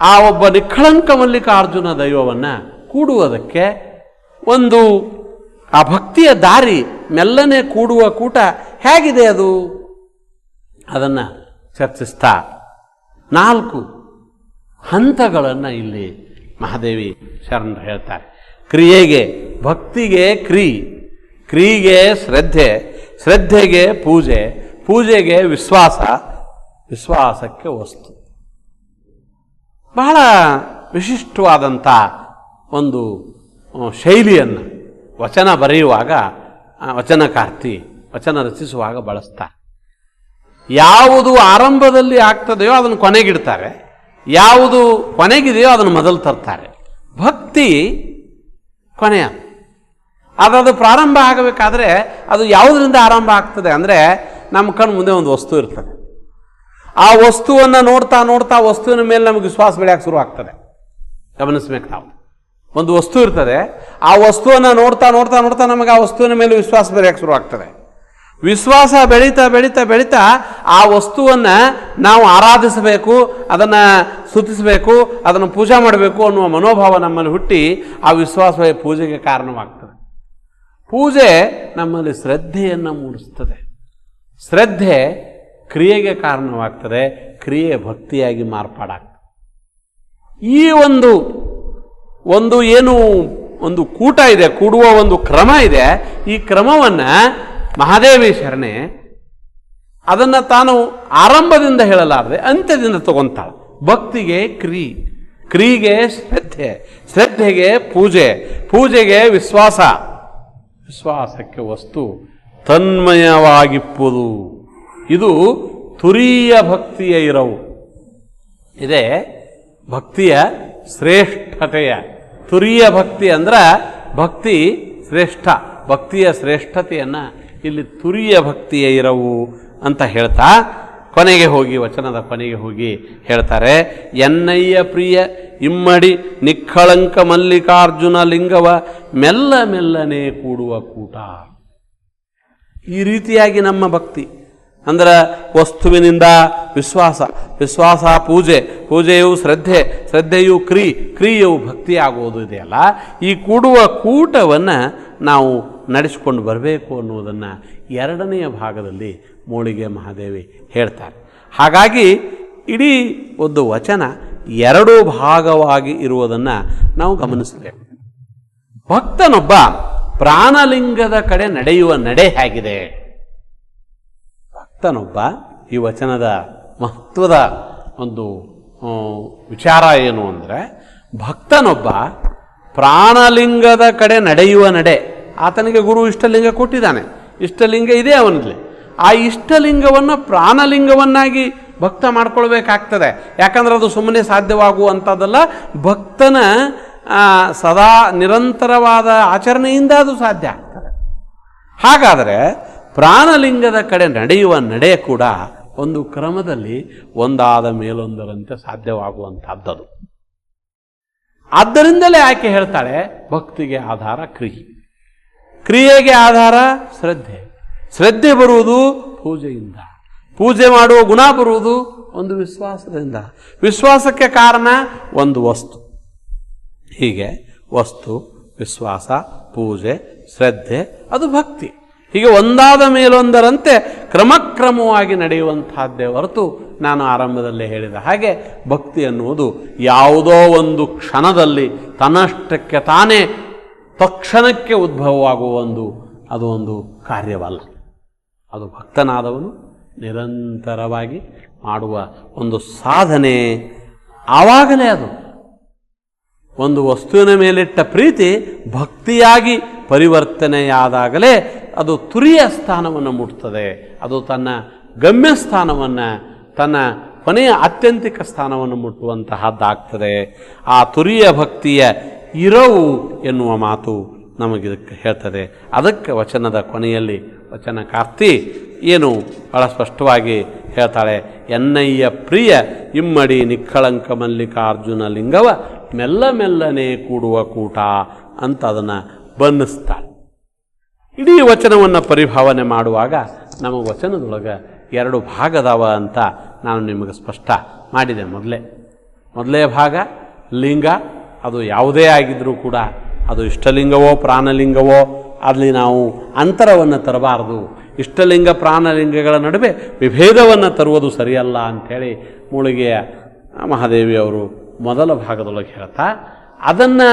ಆ ಒಬ್ಬ ನಿಖಳಂಕ ಮಲ್ಲಿಕಾರ್ಜುನ ದೈವವನ್ನು ಕೂಡುವುದಕ್ಕೆ ಒಂದು ಆ ಭಕ್ತಿಯ ದಾರಿ, ಮೆಲ್ಲನೆ ಕೂಡುವ ಕೂಟ ಹೇಗಿದೆ ಅದು? ಅದನ್ನು ಚರ್ಚಿಸ್ತಾ ನಾಲ್ಕು ಹಂತಗಳನ್ನು ಇಲ್ಲಿ ಮಹಾದೇವಿ ಶರಣರು ಹೇಳ್ತಾರೆ. ಕ್ರಿಯೆಗೆ, ಭಕ್ತಿಗೆ ಕ್ರಿ ಕ್ರಿಗೆ ಶ್ರದ್ಧೆ, ಶ್ರದ್ಧೆಗೆ ಪೂಜೆ, ಪೂಜೆಗೆ ವಿಶ್ವಾಸ, ವಿಶ್ವಾಸಕ್ಕೆ ವಸ್ತು. ಬಹಳ ವಿಶಿಷ್ಟವಾದಂಥ ಒಂದು ಶೈಲಿಯನ್ನು ವಚನ ಬರೆಯುವಾಗ ವಚನಕಾರ್ತಿ, ವಚನ ರಚಿಸುವಾಗ ಬಳಸ್ತಾರೆ. ಯಾವುದು ಆರಂಭದಲ್ಲಿ ಆಗ್ತದೆಯೋ ಅದನ್ನು ಕೊನೆಗಿಡ್ತಾರೆ. ಯಾವುದು ಕೊನೆಗಿದೆಯೋ ಅದನ್ನು ಮೊದಲು ತರ್ತಾರೆ. ಭಕ್ತಿ ಕೊನೆಯ. ಅದು ಪ್ರಾರಂಭ ಆಗಬೇಕಾದ್ರೆ ಅದು ಯಾವುದರಿಂದ ಆರಂಭ ಆಗ್ತದೆ ಅಂದರೆ ನಮ್ಮ ಕಣ್ಣು ಮುಂದೆ ಒಂದು ವಸ್ತು ಇರ್ತದೆ. ಆ ವಸ್ತುವನ್ನು ನೋಡ್ತಾ ನೋಡ್ತಾ ವಸ್ತುವಿನ ಮೇಲೆ ನಮಗೆ ವಿಶ್ವಾಸ ಬೆಳೆಯಕ್ಕೆ ಶುರು ಆಗ್ತದೆ. ಗಮನಿಸ್ಬೇಕು ನಾವು. ಒಂದು ವಸ್ತು ಇರ್ತದೆ, ಆ ವಸ್ತುವನ್ನು ನೋಡ್ತಾ ನೋಡ್ತಾ ನೋಡ್ತಾ ನಮಗೆ ಆ ವಸ್ತುವಿನ ಮೇಲೆ ವಿಶ್ವಾಸ ಬೆಳೆಯಕ್ಕೆ ಶುರು ಆಗ್ತದೆ. ವಿಶ್ವಾಸ ಬೆಳೀತಾ ಬೆಳೀತಾ ಬೆಳೀತಾ ಆ ವಸ್ತುವನ್ನು ನಾವು ಆರಾಧಿಸಬೇಕು, ಅದನ್ನು ಸ್ತುತಿಸಬೇಕು, ಅದನ್ನು ಪೂಜೆ ಮಾಡಬೇಕು ಅನ್ನುವ ಮನೋಭಾವ ನಮ್ಮಲ್ಲಿ ಹುಟ್ಟಿ ಆ ವಿಶ್ವಾಸವೇ ಪೂಜೆಗೆ ಕಾರಣವಾಗ್ತದೆ. ಪೂಜೆ ನಮ್ಮಲ್ಲಿ ಶ್ರದ್ಧೆಯನ್ನು ಮೂಡಿಸ್ತದೆ. ಶ್ರದ್ಧೆ ಕ್ರಿಯೆಗೆ ಕಾರಣವಾಗ್ತದೆ ಕ್ರಿಯೆ ಭಕ್ತಿಯಾಗಿ ಮಾರ್ಪಾಡಾಗ್ತದೆ. ಈ ಒಂದು ಒಂದು ಏನು, ಒಂದು ಕೂಟ ಇದೆ, ಕೂಡುವ ಒಂದು ಕ್ರಮ ಇದೆ, ಈ ಕ್ರಮವನ್ನು ಮಹಾದೇವಿ ಶರಣೆ ಅದನ್ನು ತಾನು ಆರಂಭದಿಂದ ಹೇಳಲಾರದೆ, ಅಂತ್ಯದಿಂದ ತಗೊಂತಾಳೆ. ಭಕ್ತಿಗೆ ಕ್ರಿ ಕ್ರಿಗೆ ಶ್ರದ್ಧೆ, ಶ್ರದ್ಧೆಗೆ ಪೂಜೆ, ಪೂಜೆಗೆ ವಿಶ್ವಾಸ. ವಿಶ್ವಾಸಕ್ಕೆ ವಸ್ತು ತನ್ಮಯವಾಗಿಪ್ಪುದು. ಇದು ತುರಿಯ ಭಕ್ತಿಯ ಇರವು. ಇದೇ ಭಕ್ತಿಯ ಶ್ರೇಷ್ಠತೆಯ. ತುರಿಯ ಭಕ್ತಿ ಅಂದ್ರೆ ಭಕ್ತಿ ಶ್ರೇಷ್ಠ, ಭಕ್ತಿಯ ಶ್ರೇಷ್ಠತೆಯನ್ನು ಇಲ್ಲಿ ತುರಿಯ ಭಕ್ತಿಯ ಇರವು ಅಂತ ಹೇಳ್ತಾ ಕೊನೆಗೆ ಹೋಗಿ, ವಚನದ ಕೊನೆಗೆ ಹೋಗಿ ಹೇಳ್ತಾರೆ, ಎನ್ನಯ್ಯ ಪ್ರಿಯ, ಇಮ್ಮಡಿ ನಿಖಳಂಕ ಮಲ್ಲಿಕಾರ್ಜುನ ಲಿಂಗವ, ಮೆಲ್ಲ ಮೆಲ್ಲನೆ ಕೂಡುವ ಕೂಟ. ಈ ರೀತಿಯಾಗಿ ನಮ್ಮ ಭಕ್ತಿ. ಅಂದ್ರೆ ವಸ್ತುವಿನಿಂದ ವಿಶ್ವಾಸ ವಿಶ್ವಾಸ ಪೂಜೆ, ಪೂಜೆಯು ಶ್ರದ್ಧೆ, ಶ್ರದ್ಧೆಯು ಕ್ರಿ, ಕ್ರಿಯೆಯು ಭಕ್ತಿಯಾಗುವುದು ಇದೆಯಲ್ಲ. ಈ ಕೂಡುವ ಕೂಟವನ್ನು ನಾವು ನಡೆಸಿಕೊಂಡು ಬರಬೇಕು ಅನ್ನುವುದನ್ನು ಎರಡನೆಯ ಭಾಗದಲ್ಲಿ ಮೂಳಿಗೆ ಮಹಾದೇವಿ ಹೇಳ್ತಾರೆ. ಹಾಗಾಗಿ ಇಡೀ ಒಂದು ವಚನ ಎರಡು ಭಾಗವಾಗಿ ಇರುವುದನ್ನು ನಾವು ಗಮನಿಸಬೇಕು. ಭಕ್ತನೊಬ್ಬ ಪ್ರಾಣಲಿಂಗದ ಕಡೆ ನಡೆಯುವ ನಡೆ ಹೇಗಿದೆ? ಭಕ್ತನೊಬ್ಬ ಈ ವಚನದ ಮಹತ್ವದ ಒಂದು ವಿಚಾರ ಏನು ಅಂದರೆ, ಭಕ್ತನೊಬ್ಬ ಪ್ರಾಣಲಿಂಗದ ಕಡೆ ನಡೆಯುವ ನಡೆ. ಆತನಿಗೆ ಗುರು ಇಷ್ಟಲಿಂಗ ಕೊಟ್ಟಿದ್ದಾನೆ. ಇಷ್ಟಲಿಂಗ ಇದೆ ಅವನಲ್ಲಿ ಆ ಇಷ್ಟಲಿಂಗವನ್ನು ಪ್ರಾಣಲಿಂಗವನ್ನಾಗಿ ಭಕ್ತ ಮಾಡ್ಕೊಳ್ಬೇಕಾಗ್ತದೆ. ಯಾಕಂದ್ರೆ ಅದು ಸುಮ್ಮನೆ ಸಾಧ್ಯವಾಗುವಂಥದ್ದಲ್ಲ. ಭಕ್ತನ ಸದಾ ನಿರಂತರವಾದ ಆಚರಣೆಯಿಂದ ಅದು ಸಾಧ್ಯ ಆಗ್ತದೆ. ಹಾಗಾದರೆ ಪ್ರಾಣಲಿಂಗದ ಕಡೆ ನಡೆಯುವ ನಡೆ ಕೂಡ ಒಂದು ಕ್ರಮದಲ್ಲಿ ಒಂದಾದ ಮೇಲೊಂದರಂತೆ ಸಾಧ್ಯವಾಗುವಂಥದ್ದದು ಆದ್ದರಿಂದಲೇ ಆಕೆ ಹೇಳ್ತಾಳೆ, ಭಕ್ತಿಗೆ ಆಧಾರ ಕ್ರಿಯೆ. ಕ್ರಿಯೆಗೆ ಆಧಾರ ಶ್ರದ್ಧೆ. ಶ್ರದ್ಧೆ ಬರುವುದು ಪೂಜೆಯಿಂದ. ಪೂಜೆ ಮಾಡುವ ಗುಣ ಬರುವುದು ಒಂದು ವಿಶ್ವಾಸದಿಂದ. ವಿಶ್ವಾಸಕ್ಕೆ ಕಾರಣ ಒಂದು ವಸ್ತು. ಹೀಗೆ ವಸ್ತು, ವಿಶ್ವಾಸ, ಪೂಜೆ, ಶ್ರದ್ಧೆ, ಅದು ಭಕ್ತಿ. ಹೀಗೆ ಒಂದಾದ ಮೇಲೊಂದರಂತೆ ಕ್ರಮಕ್ರಮವಾಗಿ ನಡೆಯುವಂತಹದ್ದೇ ಹೊರತು ನಾನು ಆರಂಭದಲ್ಲೇ ಹೇಳಿದ ಹಾಗೆ ಭಕ್ತಿ ಅನ್ನುವುದು ಯಾವುದೋ ಒಂದು ಕ್ಷಣದಲ್ಲಿ ತನ್ನಷ್ಟಕ್ಕೆ ತಾನೇ ತಕ್ಷಣಕ್ಕೆ ಉದ್ಭವವಾಗುವ ಒಂದು, ಅದು ಒಂದು ಕಾರ್ಯವಲ್ಲ. ಅದು ಭಕ್ತನಾದವನು ನಿರಂತರವಾಗಿ ಮಾಡುವ ಒಂದು ಸಾಧನೆ ಆವಾಗಲೇ ಅದು. ಒಂದು ವಸ್ತುವಿನ ಮೇಲಿಟ್ಟ ಪ್ರೀತಿ ಭಕ್ತಿಯಾಗಿ ಪರಿವರ್ತನೆಯಾದಾಗಲೇ ಅದು ತುರಿಯ ಸ್ಥಾನವನ್ನು ಮುಟ್ತದೆ. ಅದು ತನ್ನ ಗಮ್ಯ ಸ್ಥಾನವನ್ನು, ತನ್ನ ಕೊನೆಯ ಆತ್ಯಂತಿಕ ಸ್ಥಾನವನ್ನು ಮುಟ್ಟುವಂತಹದ್ದಾಗ್ತದೆ. ಆ ತುರಿಯ ಭಕ್ತಿಯ ಇರವು ಎನ್ನುವ ಮಾತು ನಮಗಿದಕ್ಕೆ ಹೇಳ್ತದೆ. ಅದಕ್ಕೆ ವಚನದ ಕೊನೆಯಲ್ಲಿ, ವಚನ ಕಾರ್ತಿ ಏನು ಬಹಳ ಸ್ಪಷ್ಟವಾಗಿ ಹೇಳ್ತಾಳೆ, ಎನ್ನಯ್ಯ ಪ್ರಿಯ, ಇಮ್ಮಡಿ ನಿಕ್ಕಳಂಕ ಮಲ್ಲಿಕಾರ್ಜುನ ಲಿಂಗವ ಮೆಲ್ಲ ಮೆಲ್ಲನೆ ಕೂಡುವ ಕೂಟ ಅಂತ ಅದನ್ನು ಬನ್ನಿಸ್ತಾಳೆ ಇಡೀ ವಚನವನ್ನು ಪರಿಭಾವನೆ ಮಾಡುವಾಗ ನಮ್ಮ ವಚನದೊಳಗೆ ಎರಡು ಭಾಗದವ ಅಂತ ನಾನು ನಿಮಗೆ ಸ್ಪಷ್ಟ ಮಾಡಿದೆ ಮೊದಲೇ. ಮೊದಲೇ ಭಾಗ, ಲಿಂಗ, ಅದು ಯಾವುದೇ ಆಗಿದ್ರೂ ಕೂಡ ಅದು ಇಷ್ಟಲಿಂಗವೋ ಪ್ರಾಣಲಿಂಗವೋ ಅಲ್ಲಿ ನಾವು ಅಂತರವನ್ನು ತರಬಾರದು. ಇಷ್ಟಲಿಂಗ, ಪ್ರಾಣಲಿಂಗಗಳ ನಡುವೆ ವಿಭೇದವನ್ನು ತರುವುದು ಸರಿಯಲ್ಲ ಅಂಥೇಳಿ ಮೂಳಿಗೆಯ ಮಹಾದೇವಿಯವರು ಮೊದಲ ಭಾಗದೊಳಗೆ ಹೇಳ್ತಾ ಅದನ್ನು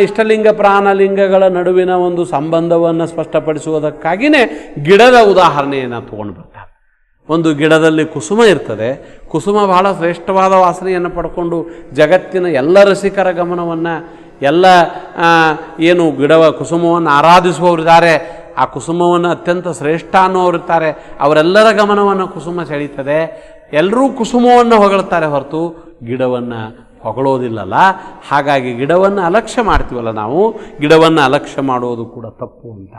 ಇಷ್ಟಲಿಂಗ ಪ್ರಾಣಲಿಂಗಗಳ ನಡುವಿನ ಒಂದು ಸಂಬಂಧವನ್ನು ಸ್ಪಷ್ಟಪಡಿಸುವುದಕ್ಕಾಗಿಯೇ ಗಿಡದ ಉದಾಹರಣೆಯನ್ನು ತೊಗೊಂಡು ಬರ್ತಾರೆ. ಒಂದು ಗಿಡದಲ್ಲಿ ಕುಸುಮ ಇರ್ತದೆ. ಕುಸುಮ ಬಹಳ ಶ್ರೇಷ್ಠವಾದ ವಾಸನೆಯನ್ನು ಪಡ್ಕೊಂಡು ಜಗತ್ತಿನ ಎಲ್ಲ ರಸಿಕರ ಗಮನವನ್ನು, ಎಲ್ಲ ಏನು ಗಿಡವ ಕುಸುಮವನ್ನು ಆರಾಧಿಸುವವರಿದ್ದಾರೆ ಆ ಕುಸುಮವನ್ನು ಅತ್ಯಂತ ಶ್ರೇಷ್ಠ ಅನ್ನೋರಿರ್ತಾರೆ ಅವರೆಲ್ಲರ ಗಮನವನ್ನು ಕುಸುಮ ಸೆಳೀತದೆ. ಎಲ್ಲರೂ ಕುಸುಮವನ್ನು ಹೊಗಳ್ತಾರೆ ಹೊರತು ಗಿಡವನ್ನು ಹೊಗಳೋದಿಲ್ಲಲ್ಲ? ಹಾಗಾಗಿ ಗಿಡವನ್ನು ಅಲಕ್ಷ್ಯ ಮಾಡ್ತೀವಲ್ಲ ನಾವು? ಗಿಡವನ್ನು ಅಲಕ್ಷ್ಯ ಮಾಡೋದು ಕೂಡ ತಪ್ಪು ಅಂತ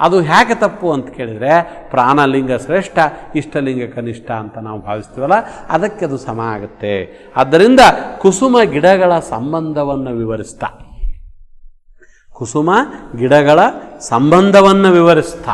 ಅದು ಹೇಗೆ ತಪ್ಪು ಅಂತ ಕೇಳಿದರೆ, ಪ್ರಾಣಲಿಂಗ ಶ್ರೇಷ್ಠ, ಇಷ್ಟಲಿಂಗ ಕನಿಷ್ಠ ಅಂತ ನಾವು ಭಾವಿಸ್ತೀವಲ್ಲ, ಅದಕ್ಕೆ ಅದು ಸಮ ಆಗುತ್ತೆ. ಆದ್ದರಿಂದ ಕುಸುಮ ಗಿಡಗಳ ಸಂಬಂಧವನ್ನು ವಿವರಿಸ್ತಾ. ಕುಸುಮ ಗಿಡಗಳ ಸಂಬಂಧವನ್ನು ವಿವರಿಸ್ತಾ.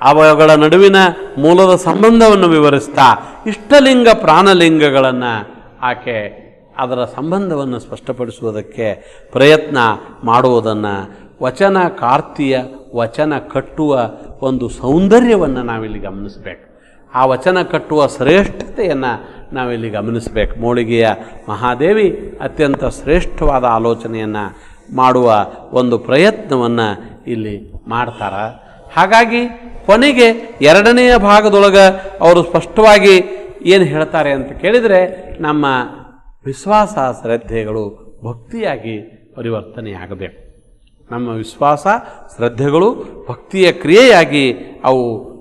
ಅವುಗಳ ನಡುವಿನ ಮೂಲದ ಸಂಬಂಧವನ್ನು ವಿವರಿಸ್ತಾ. ಇಷ್ಟಲಿಂಗ ಪ್ರಾಣಲಿಂಗಗಳನ್ನು ಆಕೆ ಅದರ ಸಂಬಂಧವನ್ನು ಸ್ಪಷ್ಟಪಡಿಸುವುದಕ್ಕೆ ಪ್ರಯತ್ನ ಮಾಡುವುದನ್ನು ವಚನ ಕಾರ್ತಿಯ ವಚನ ಕಟ್ಟುವ ಒಂದು ಸೌಂದರ್ಯವನ್ನು ನಾವಿಲ್ಲಿ ಗಮನಿಸಬೇಕು. ಆ ವಚನ ಕಟ್ಟುವ ಶ್ರೇಷ್ಠತೆಯನ್ನು ನಾವಿಲ್ಲಿ ಗಮನಿಸಬೇಕು. ಮೋಳಿಗೆಯ ಮಹಾದೇವಿ ಅತ್ಯಂತ ಶ್ರೇಷ್ಠವಾದ ಆಲೋಚನೆಯನ್ನು ಮಾಡುವ ಒಂದು ಪ್ರಯತ್ನವನ್ನು ಇಲ್ಲಿ ಮಾಡ್ತಾರೆ. ಹಾಗಾಗಿ ಕೊನೆಗೆ ಎರಡನೆಯ ಭಾಗದೊಳಗೆ ಅವರು ಸ್ಪಷ್ಟವಾಗಿ ಏನು ಹೇಳ್ತಾರೆ ಅಂತ ಕೇಳಿದರೆ ನಮ್ಮ ವಿಶ್ವಾಸ ಶ್ರದ್ಧೆಗಳು ಭಕ್ತಿಯಾಗಿ ಪರಿವರ್ತನೆಯಾಗಬೇಕು. ನಮ್ಮ ವಿಶ್ವಾಸ, ಶ್ರದ್ಧೆಗಳು ಭಕ್ತಿಯ ಕ್ರಿಯೆಯಾಗಿ ಅವು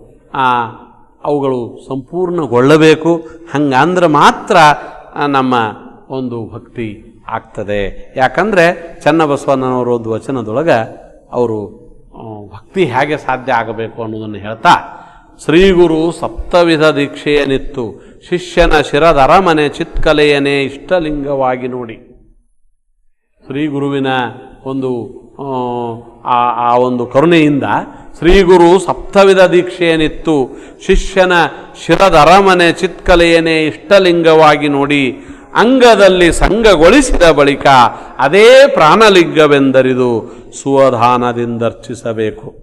ಅವುಗಳು ಸಂಪೂರ್ಣಗೊಳ್ಳಬೇಕು. ಹಂಗಂದ್ರೆ ಮಾತ್ರ ನಮ್ಮ ಒಂದು ಭಕ್ತಿ ಆಗ್ತದೆ. ಯಾಕಂದರೆ ಚನ್ನಬಸವಣ್ಣನವರ ಒಂದು ವಚನದೊಳಗೆ ಅವರು ಭಕ್ತಿ ಹೇಗೆ ಸಾಧ್ಯ ಆಗಬೇಕು ಅನ್ನೋದನ್ನು ಹೇಳ್ತಾ ಶ್ರೀಗುರು ಸಪ್ತವಿಧ ದೀಕ್ಷೆಯನಿತ್ತು ಶಿಷ್ಯನ ಶಿರದರಮನೆ ಚಿತ್ಕಲೆಯನೇ ಇಷ್ಟಲಿಂಗವಾಗಿ ನೋಡಿ. ಶ್ರೀಗುರುವಿನ ಒಂದು ಆ, ಆ ಒಂದು ಕರುಣೆಯಿಂದ ಶ್ರೀಗುರು ಸಪ್ತವಿಧ ದೀಕ್ಷೆಯನಿತ್ತು ಶಿಷ್ಯನ ಶಿರದರಮನೆ ಚಿತ್ಕಲೆಯನೇ ಇಷ್ಟಲಿಂಗವಾಗಿ ನೋಡಿ ಅಂಗದಲ್ಲಿ ಸಂಘಗೊಳಿಸಿದ ಬಳಿಕ ಅದೇ ಪ್ರಾಣಲಿಂಗವೆಂದರಿದು ಸುವಧಾನದಿಂದರ್ಚಿಸಬೇಕು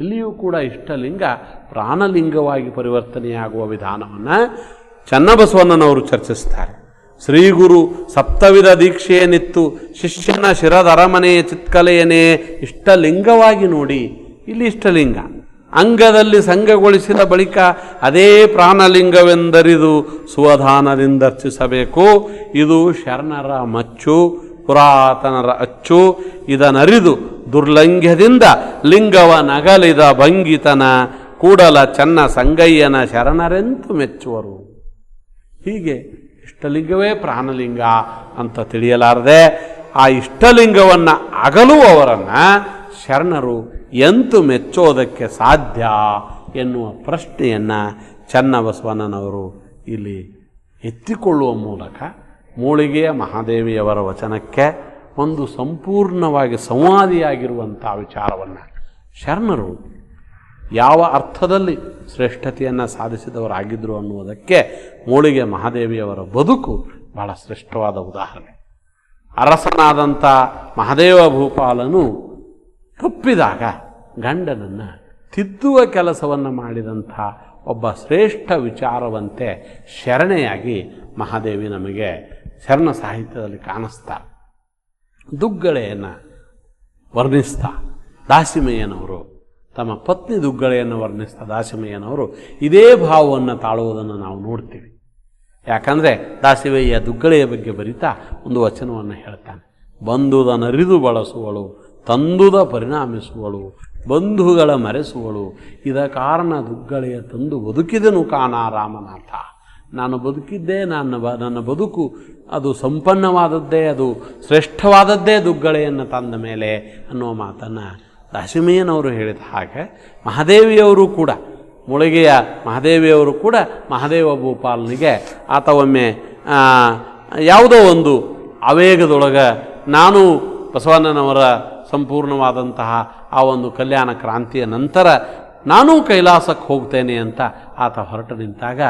ಇಲ್ಲಿಯೂ ಕೂಡ ಇಷ್ಟಲಿಂಗ ಪ್ರಾಣಲಿಂಗವಾಗಿ ಪರಿವರ್ತನೆಯಾಗುವ ವಿಧಾನವನ್ನು ಚನ್ನಬಸವಣ್ಣನವರು ಚರ್ಚಿಸ್ತಾರೆ. ಶ್ರೀ ಗುರು ಸಪ್ತವಿಧ ದೀಕ್ಷೆಯನಿತ್ತು ಶಿಷ್ಯನ ಶಿರದ ಅರಮನೆಯ ಚಿತ್ಕಲೆಯನೇ ಇಷ್ಟಲಿಂಗವಾಗಿ ನೋಡಿ, ಇಲ್ಲಿ ಇಷ್ಟಲಿಂಗ. ಅಂಗದಲ್ಲಿ ಸಂಘಗೊಳಿಸಿದ ಬಳಿಕ ಅದೇ ಪ್ರಾಣಲಿಂಗವೆಂದರಿದು ಸುವಧಾನದಿಂದರ್ಚಿಸಬೇಕು ಇದು ಶರಣರ ಮಚ್ಚು, ಪುರಾತನರ ಅಚ್ಚು ಇದನರಿದು ದುರ್ಲಂಘ್ಯದಿಂದ ಲಿಂಗವ ನಗಲಿದ ಭಂಗಿತನ ಕೂಡಲ ಚನ್ನ ಸಂಗಯ್ಯನ ಶರಣರೆಂತು ಮೆಚ್ಚುವರು. ಹೀಗೆ ಇಷ್ಟಲಿಂಗವೇ ಪ್ರಾಣಲಿಂಗ ಅಂತ ತಿಳಿಯಲಾರದೆ ಆ ಇಷ್ಟಲಿಂಗವನ್ನು ಅಗಲುವವರನ್ನು ಶರಣರು ಎಂತು ಮೆಚ್ಚೋದಕ್ಕೆ ಸಾಧ್ಯ ಎನ್ನುವ ಪ್ರಶ್ನೆಯನ್ನು ಚನ್ನಬಸವಣ್ಣನವರು ಇಲ್ಲಿ ಎತ್ತಿಕೊಳ್ಳುವ ಮೂಲಕ ಮೂಳಿಗೆಯ ಮಹಾದೇವಿಯವರ ವಚನಕ್ಕೆ ಒಂದು ಸಂಪೂರ್ಣವಾಗಿ ಸಂವಾದಿಯಾಗಿರುವಂಥ ವಿಚಾರವನ್ನು ಶರಣರು ಯಾವ ಅರ್ಥದಲ್ಲಿ ಶ್ರೇಷ್ಠತೆಯನ್ನು ಸಾಧಿಸಿದವರಾಗಿದ್ದರು ಅನ್ನುವುದಕ್ಕೆ ಮೂಳಿಗೆ ಮಹಾದೇವಿಯವರ ಬದುಕು ಬಹಳ ಶ್ರೇಷ್ಠವಾದ ಉದಾಹರಣೆ. ಅರಸನಾದಂಥ ಮಹಾದೇವ ಭೂಪಾಲನು ತಪ್ಪಿದಾಗ ಗಂಡನನ್ನು ತಿದ್ದುವ ಕೆಲಸವನ್ನು ಮಾಡಿದಂಥ ಒಬ್ಬ ಶ್ರೇಷ್ಠ ವಿಚಾರವಂತೆ ಶರಣೆಯಾಗಿ ಮಹಾದೇವಿ ನಮಗೆ ಶರಣ ಸಾಹಿತ್ಯದಲ್ಲಿ ಕಾಣಿಸ್ತಾರೆ. ದುಗ್ಗಳೆಯನ್ನು ವರ್ಣಿಸ್ತಾ, ದಾಸಿಮಯ್ಯನವರು ತಮ್ಮ ಪತ್ನಿ ದುಗ್ಗಳೆಯನ್ನು ವರ್ಣಿಸ್ತಾ, ದಾಸಿಮಯ್ಯನವರು ಇದೇ ಭಾವವನ್ನು ತಾಳುವುದನ್ನು ನಾವು ನೋಡ್ತೀವಿ. ಯಾಕಂದರೆ ದಾಸಿಮಯ್ಯ ದುಗ್ಗಳೆಯ ಬಗ್ಗೆ ಬರಿತಾ ಒಂದು ವಚನವನ್ನು ಹೇಳ್ತಾನೆ. ಬಂಧುದನರಿದು ಬಳಸುವಳು, ತಂದುದ ಪರಿಣಾಮಿಸುವಳು, ಬಂಧುಗಳ ಮರೆಸುವಳು, ಇದ ಕಾರಣ ದುಗ್ಗಳೆಯ ತಂದು ಬದುಕಿದನು ಕಾಣ ರಾಮನಾಥ. ನಾನು ಬದುಕಿದ್ದೇ, ನನ್ನ ನನ್ನ ಬದುಕು ಅದು ಸಂಪನ್ನವಾದದ್ದೇ, ಅದು ಶ್ರೇಷ್ಠವಾದದ್ದೇ ದುಗ್ಗಳೆಯನ್ನು ತಂದ ಮೇಲೆ ಅನ್ನುವ ಮಾತನ್ನು ದಾಸಿಮಯ್ಯನವರು ಹೇಳಿದ ಹಾಗೆ ಮಹಾದೇವಿಯವರು ಕೂಡ, ಮುಳುಗೆಯ ಮಹಾದೇವಿಯವರು ಕೂಡ ಮಹಾದೇವ ಭೂಪಾಲನಿಗೆ ಆತ ಒಮ್ಮೆ ಯಾವುದೋ ಒಂದು ಆವೇಗದೊಳಗೆ ನಾನು ಬಸವಣ್ಣನವರ ಸಂಪೂರ್ಣವಾದಂತಹ ಆ ಒಂದು ಕಲ್ಯಾಣ ಕ್ರಾಂತಿಯ ನಂತರ ನಾನೂ ಕೈಲಾಸಕ್ಕೆ ಹೋಗ್ತೇನೆ ಅಂತ ಆತ ಹೊರಟು ನಿಂತಾಗ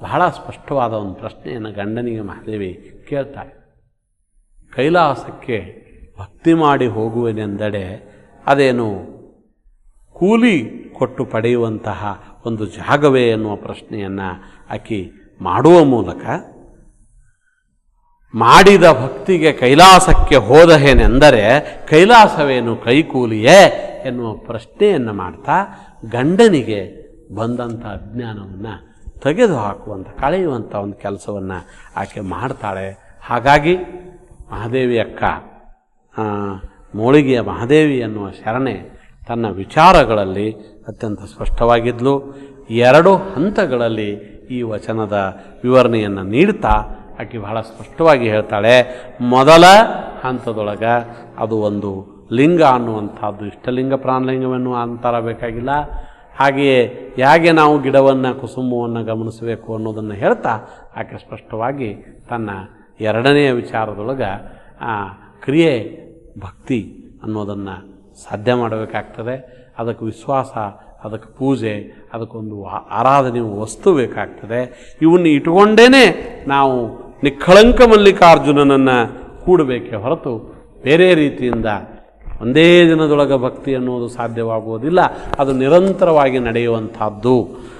ಬಹಳ ಸ್ಪಷ್ಟವಾದ ಒಂದು ಪ್ರಶ್ನೆಯನ್ನು ಗಂಡನಿಗೆ ಮಹಾದೇವಿ ಕೇಳ್ತಾಳೆ. ಕೈಲಾಸಕ್ಕೆ ಭಕ್ತಿ ಮಾಡಿ ಹೋಗುವೆನೆಂದಡೆ ಅದೇನು ಕೂಲಿ ಕೊಟ್ಟು ಪಡೆಯುವಂತಹ ಒಂದು ಜಾಗವೇ ಎನ್ನುವ ಪ್ರಶ್ನೆಯನ್ನು ಆಕೆ ಮಾಡುವ ಮೂಲಕ, ಮಾಡಿದ ಭಕ್ತಿಗೆ ಕೈಲಾಸಕ್ಕೆ ಹೋದಹೇನೆಂದರೆ ಕೈಲಾಸವೇನು ಕೈಕೂಲಿಯೇ ಎನ್ನುವ ಪ್ರಶ್ನೆಯನ್ನು ಮಾಡ್ತಾ ಗಂಡನಿಗೆ ಬಂದಂಥ ಅಜ್ಞಾನವನ್ನು ತೆಗೆದುಹಾಕುವಂಥ ಕಳೆಯುವಂಥ ಒಂದು ಕೆಲಸವನ್ನು ಆಕೆ ಮಾಡ್ತಾಳೆ. ಹಾಗಾಗಿ ಮಹಾದೇವಿ ಅಕ್ಕ ಮೋಳಿಗೆಯ ಮಹಾದೇವಿ ಎನ್ನುವ ಶರಣೆ ತನ್ನ ವಿಚಾರಗಳಲ್ಲಿ ಅತ್ಯಂತ ಸ್ಪಷ್ಟವಾಗಿದ್ಲು. ಎರಡು ಹಂತಗಳಲ್ಲಿ ಈ ವಚನದ ವಿವರಣೆಯನ್ನು ನೀಡ್ತಾ ಆಕೆ ಬಹಳ ಸ್ಪಷ್ಟವಾಗಿ ಹೇಳ್ತಾಳೆ. ಮೊದಲ ಹಂತದೊಳಗೆ ಅದು ಒಂದು ಲಿಂಗ ಅನ್ನುವಂಥದ್ದು, ಇಷ್ಟಲಿಂಗ ಪ್ರಾಣಲಿಂಗವನ್ನು ಅಂತರ ಬೇಕಾಗಿಲ್ಲ. ಹಾಗೆಯೇ ಹೇಗೆ ನಾವು ಗಿಡವನ್ನು ಕುಸುಮವನ್ನು ಗಮನಿಸಬೇಕು ಅನ್ನೋದನ್ನು ಹೇಳ್ತಾ ಆಕೆ ಸ್ಪಷ್ಟವಾಗಿ ತನ್ನ ಎರಡನೆಯ ವಿಚಾರದೊಳಗೆ ಆ ಕ್ರಿಯೆ, ಭಕ್ತಿ ಅನ್ನೋದನ್ನು ಸಾಧ್ಯ ಮಾಡಬೇಕಾಗ್ತದೆ. ಅದಕ್ಕೆ ವಿಶ್ವಾಸ, ಅದಕ್ಕೆ ಪೂಜೆ, ಅದಕ್ಕೊಂದು ಆರಾಧನೆ ವಸ್ತು ಬೇಕಾಗ್ತದೆ. ಇವನ್ನು ಇಟ್ಕೊಂಡೇ ನಾವು ನಿಖಳಂಕ ಮಲ್ಲಿಕಾರ್ಜುನನನ್ನು ಕೂಡಬೇಕೇ ಹೊರತು ಬೇರೆ ರೀತಿಯಿಂದ ಒಂದೇ ದಿನದೊಳಗೆ ಭಕ್ತಿ ಅನ್ನೋದು ಸಾಧ್ಯವಾಗುವುದಿಲ್ಲ. ಅದು ನಿರಂತರವಾಗಿ ನಡೆಯುವಂಥದ್ದು.